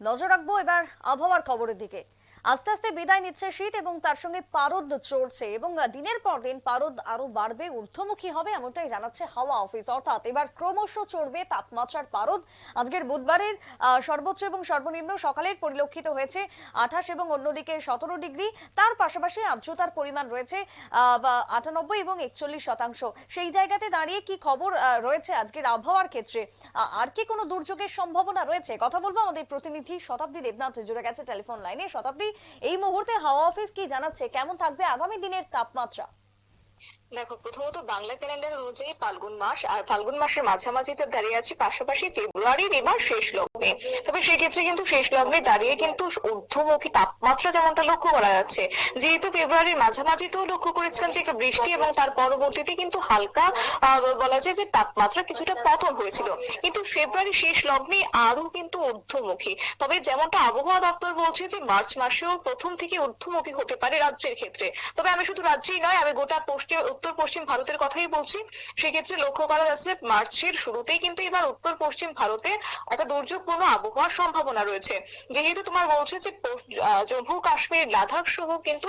নজর রাখব এবার আবহাওয়ার খবরের দিকে। আস্তে আস্তে বিদায় নিচ্ছে শীত এবং তার সঙ্গে পারদ চড়ছে এবং দিনের পর দিন পারদ আরও বাড়বে, ঊর্ধ্বমুখী হবে এমনটাই জানাচ্ছে হাওয়া অফিস। অর্থাৎ এবার ক্রমশ চড়বে তাপমাত্রার পারদ। আজকের বুধবারের সর্বোচ্চ এবং সর্বনিম্ন সকালের পরিলক্ষিত হয়েছে আঠাশ এবং অন্যদিকে সতেরো ডিগ্রি। তার পাশাপাশি আর্দ্রতার পরিমাণ রয়েছে আটানব্বই এবং একচল্লিশ শতাংশ। সেই জায়গাতে দাঁড়িয়ে কি খবর রয়েছে আজকের আবহাওয়ার ক্ষেত্রে? আর কি কোনো দুর্যোগের সম্ভাবনা রয়েছে? কথা বলব আমাদের প্রতিনিধি শতাব্দী দেবনাথ, জুড়ে গেছে টেলিফোন লাইনে। শতাব্দী এই মুহূর্তে হাওয়া অফিস কি জানাচ্ছে? কেমন থাকবে আগামী দিনের তাপমাত্রা? দেখো, প্রথমত বাংলা ক্যালেন্ডার অনুযায়ী ফাল্গুন মাস আর ফাল্গুন মাসের মাঝামাঝিতে দাঁড়িয়ে আছে পাশাপাশি ফেব্রুয়ারির এবার শেষ লগ্নে। তবে সেক্ষেত্রে কিন্তু শেষ লগ্নে দাঁড়িয়ে কিন্তু ঊর্ধ্বমুখী তাপমাত্রা যেমনটা লক্ষ্য করা যাচ্ছে, যেহেতু ফেব্রুয়ারির মাঝামাঝিতেও লক্ষ্য করেছিলাম যে একটু বৃষ্টি এবং তার পরবর্তীতে কিন্তু হালকা বলা যায় যে তাপমাত্রা কিছুটা পতন হয়েছিল। কিন্তু ফেব্রুয়ারি শেষ লগ্নে আরও কিন্তু ঊর্ধ্বমুখী। তবে যেমনটা আবহাওয়া দপ্তর বলছে যে মার্চ মাসেও প্রথম থেকে ঊর্ধ্বমুখী হতে পারে রাজ্যের ক্ষেত্রে। তবে আমি শুধু রাজ্যেই নয়, আমি গোটা পশ্চিম উত্তর পশ্চিম ভারতের কথাই বলছি। সেক্ষেত্রে লক্ষ্য করা যাচ্ছে, মার্চের শুরুতেই কিন্তু এবার উত্তর পশ্চিম ভারতে একটা দুর্যোগপূর্ণ আবহাওয়ার সম্ভাবনা রয়েছে। যেহেতু তোমার বলছে যে জম্মু, কাশ্মীর, লাদাখ সহ কিন্তু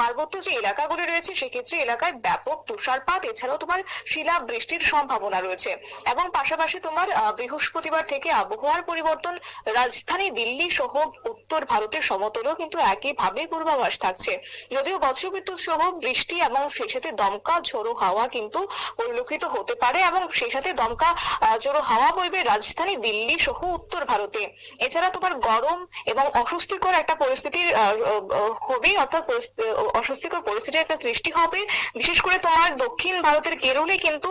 পার্বত্য যে এলাকাগুলি রয়েছে, সেক্ষেত্রে এলাকায় ব্যাপক তুষারপাত, এছাড়াও তোমার শিলা বৃষ্টির সম্ভাবনা রয়েছে। এবং পাশাপাশি তোমার বৃহস্পতিবার থেকে আবহাওয়ার পরিবর্তন, রাজধানী দিল্লি সহ উত্তর ভারতের সমতলও কিন্তু একইভাবে পূর্বাভাস থাকছে। যদিও বজ্রবিদ্যুৎ সহ বৃষ্টি এবং সেই সাথে দমকা ঝোড়ো হাওয়া কিন্তু পরিলক্ষিত হতে পারে এবং সেই সাথে দমকা ঝোড়ো হাওয়া বইবে রাজধানী দিল্লি সহ উত্তর ভারতে। এছাড়া তোমার গরম এবং অস্বস্তিকর একটা পরিস্থিতির হবে, অর্থাৎ অস্বস্তিকর পরিস্থিতির একটা সৃষ্টি হবে। বিশেষ করে তোমার দক্ষিণ ভারতের কেরলে কিন্তু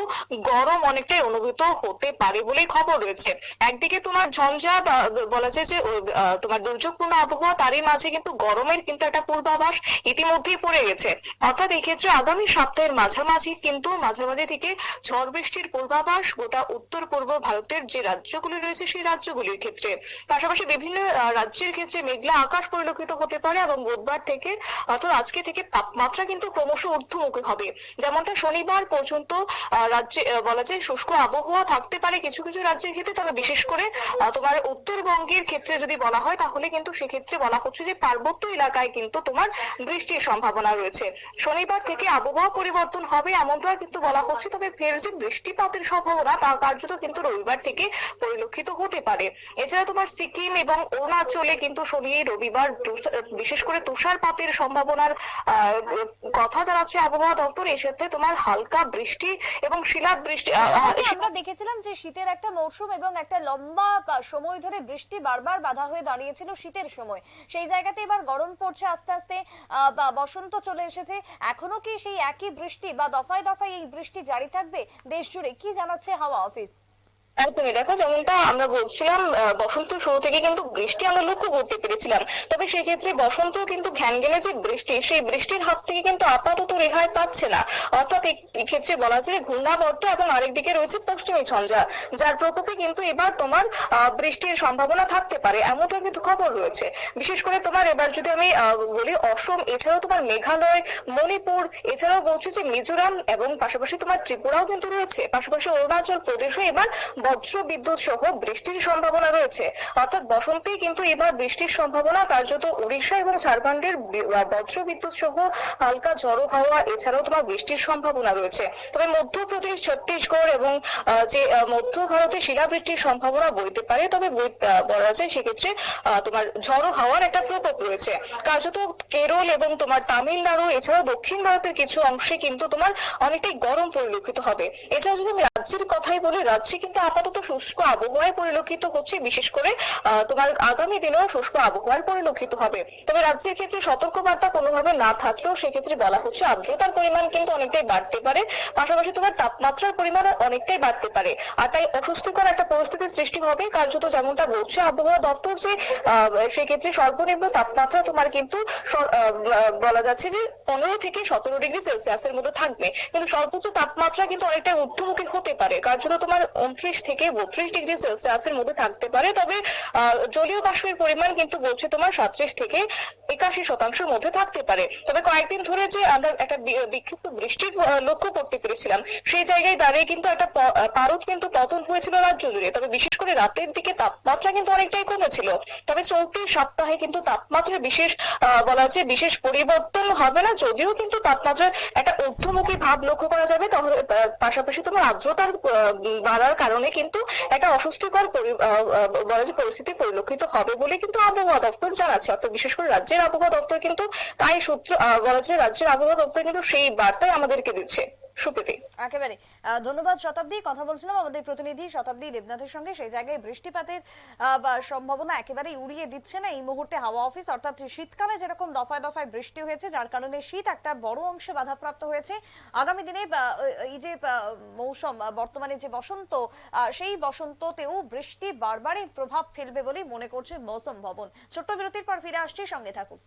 গরম অনেকটাই অনুভূত হতে পারে বলেই খবর রয়েছে। একদিকে তোমার ঝঞ্ঝা বলা যায় যে তোমার দুর্যোগপূর্ণ আবহাওয়া, তারই মাঝে কিন্তু গরমের কিন্তু একটা পূর্বাভাস ইতিমধ্যেই পড়ে গেছে। অর্থাৎ এক্ষেত্রে আগামী সপ্তাহের মাঝামাঝি কিন্তু মাঝামাঝি থেকে ঝড় বৃষ্টির পূর্বাভাস গোটা উত্তর পূর্ব ভারতের যে রাজ্যগুলি রয়েছে সেই রাজ্যগুলির ক্ষেত্রে। পাশাপাশি বিভিন্ন রাজ্যের ক্ষেত্রে মেঘলা আকাশ পরিলক্ষিত হতে পারে এবং বুধবার থেকে অর্থাৎ আজকে থেকে তাপমাত্রা কিন্তু ক্রমশ ঊর্ধ্বমুখী হবে। যেমনটা শনিবার পর্যন্ত রাজ্যে বলা যায় শুষ্ক আবহাওয়া থাকতে পারে কিছু কিছু রাজ্যের ক্ষেত্রে। তবে বিশেষ করে তোমার উত্তরবঙ্গের ক্ষেত্রে যদি বলা হয়, তাহলে কিন্তু সেক্ষেত্রে বলা হচ্ছে যে পার্বত্য এলাকায় কিন্তু তোমার বৃষ্টির সম্ভাবনা রয়েছে। শনিবার থেকে আবহাওয়া পরিবর্তন হবে এমনটা কিন্তু বলা হচ্ছে। তবে ফের যে বৃষ্টিপাতের সম্ভাবনা তা কার্যত কিন্তু রবিবার থেকে পরিলক্ষিত হতে পারে। এছাড়া তোমার সিকিম এবং অরুণাচলে কিন্তু শনি রবিবার বিশেষ করে তুষারপাতের সম্ভাবনার কথা জানাচ্ছে আবহাওয়া দপ্তর। সাথে তোমার হালকা বৃষ্টি এবং শিলা বৃষ্টি আমরা দেখেছিলাম যে শীতের একটা মৌসুম এবং একটা লম্বা সময় ধরে বৃষ্টি বারবার বাধা হয়ে দাঁড়িয়েছিল শীতের সময়। সেই জায়গাতে এবার গরম পড়ছে আস্তে আস্তে আহ, বসন্ত চলে এসেছে। এখনও কি সেই একই বৃষ্টি বা দফায় দফায় এই বৃষ্টি জারি থাকবে? দেশ জুড়ে কি জানাচ্ছে হাওয়া অফিস? একদমই দেখো যেমনটা আমরা বলছিলাম আহ, বসন্ত শুরু থেকে কিন্তু বৃষ্টি আমরা লক্ষ্য করতে পেরেছিলাম। তবে সেক্ষেত্রে বসন্ত কিন্তু ঘ্যান গেলে যে বৃষ্টি সেই বৃষ্টির হাত থেকে কিন্তু আপাতত রেহাই পাচ্ছে না। অর্থাৎ ক্ষেত্রে বলা যায় ঘূর্ণাবর্ত এবং আরেকদিকে রয়েছে পশ্চিমী ঝঞ্ঝা যার প্রকোপে কিন্তু এবার তোমার বৃষ্টির সম্ভাবনা থাকতে পারে এমনটা কিন্তু খবর রয়েছে। বিশেষ করে তোমার এবার যদি আমি বলি অসম এছাড়াও তোমার মেঘালয় মণিপুর এছাড়াও বলছে যে মিজোরাম এবং পাশাপাশি তোমার ত্রিপুরাও কিন্তু রয়েছে। পাশাপাশি অরুণাচল প্রদেশও এবার বজ্র বিদ্যুৎ সহ বৃষ্টির সম্ভাবনা রয়েছে। অর্থাৎ বসন্তেই কিন্তু এবার বৃষ্টির সম্ভাবনা কার্যত উড়িষ্যা এবং ঝাড়খণ্ডের বজ্র বিদ্যুৎ সহ হালকা ঝড়ো হাওয়া, এছাড়াও তোমার বৃষ্টির সম্ভাবনা রয়েছে। তবে মধ্যপ্রদেশ, ছত্তিশগড় এবং যে মধ্য ভারতে শিলাবৃষ্টির সম্ভাবনা বইতে পারে, তবে বলা যায় সেক্ষেত্রে তোমার ঝড়ো হাওয়ার একটা প্রকোপ রয়েছে। কার্যত কেরল এবং তোমার তামিলনাড়ু, এছাড়াও দক্ষিণ ভারতের কিছু অংশে কিন্তু তোমার অনেকটাই গরম পরিলক্ষিত হবে। এছাড়াও যদি রাজ্যের কথাই বলি রাজ্যে কিন্তু আপাতত শুষ্ক আবহাওয়ায় পরিলক্ষিত হচ্ছে, বিশেষ করে তোমার আগামী দিনেও শুষ্ক আবহাওয়ায় পরিলক্ষিত হবে। তবে রাজ্যের ক্ষেত্রে সতর্কবার্তা কোনোভাবে না থাকলেও সেক্ষেত্রে বলা হচ্ছে আর্দ্রতার পরিমাণ কিন্তু অনেকটাই বাড়তে পারে। পাশাপাশি তোমার তাপমাত্রার পরিমাণ অনেকটাই বাড়তে পারে। আর তাই অস্বস্তিকর একটা পরিস্থিতির সৃষ্টি হবে, কার্যত যেমনটা বলছে আবহাওয়া দপ্তর যে সেক্ষেত্রে সর্বনিম্ন তাপমাত্রা তোমার কিন্তু বলা যাচ্ছে যে পনেরো থেকে সতেরো ডিগ্রি সেলসিয়াসের মধ্যে থাকবে। কিন্তু সর্বোচ্চ তাপমাত্রা কিন্তু অনেকটা ঊর্ধ্বমুখী হতে পারে। কার্যত তোমার উনত্রিশ থেকে বত্রিশ ডিগ্রি সেলসিয়াসের মধ্যে থাকতে পারে। তবে জলীয় বাষ্পের পরিমাণ কিন্তু বলছে তোমার সাতত্রিশ থেকে একাশি শতাংশের মধ্যে থাকতে পারে। তবে কয়েকদিন ধরে যে আমরা একটা বিক্ষিপ্ত বৃষ্টির লক্ষ্য করতে পেরেছিলাম, সেই জায়গায় দাঁড়িয়ে কিন্তু একটা পারদ কিন্তু পতন হয়েছিল রাজ্য জুড়ে। তবে বিশেষ করে রাতের দিকে তাপমাত্রা কিন্তু অনেকটাই কমেছিল। তবে চলতি সপ্তাহে কিন্তু তাপমাত্রা বিশেষ বলা যায় বিশেষ পরিবর্তন হবে না। যদিও কিন্তু তাপমাত্রার একটা ঊর্ধ্বমুখী ভাব লক্ষ্য করা যাবে, তাহলে পাশাপাশি তোমার আর্দ্রতার আহ, বাড়ার কারণে কিন্তু একটা অস্বস্তিকর বলা যায় পরিস্থিতি পরিলক্ষিত হবে বলে কিন্তু আবহাওয়া দপ্তর জানাচ্ছে। অর্থাৎ বিশেষ করে রাজ্যের আবহাওয়া দপ্তর কিন্তু তাই সূত্র বলা যায় রাজ্যের আবহাওয়া দপ্তর কিন্তু সেই বার্তাই আমাদেরকে দিচ্ছে। সুপ্রীতি। একেবারে ধন্যবাদ শতাব্দী। কথা বলছিলাম আমাদের প্রতিনিধি শতাব্দী দেবনাথের সঙ্গে। সেই জায়গায় বৃষ্টিপাতের সম্ভাবনা একেবারেই উড়িয়ে দিচ্ছে না। এই মুহূর্তে হাওয়া অফিস, অর্থাৎ শীতকালে যেরকম দফায় দফায় বৃষ্টি হয়েছে, যার কারণে শীত একটা বড় অংশে বাধাপ্রাপ্ত হয়েছে। আগামী দিনে এই যে মৌসুম বর্তমানে যে বসন্ত সেই বসন্ততেও বৃষ্টি বারবারই প্রভাব ফেলবে বলেই মনে করছে মৌসুম ভবন। ছোট্ট বিরতির পর ফিরে আসছি। সঙ্গে থাকুন।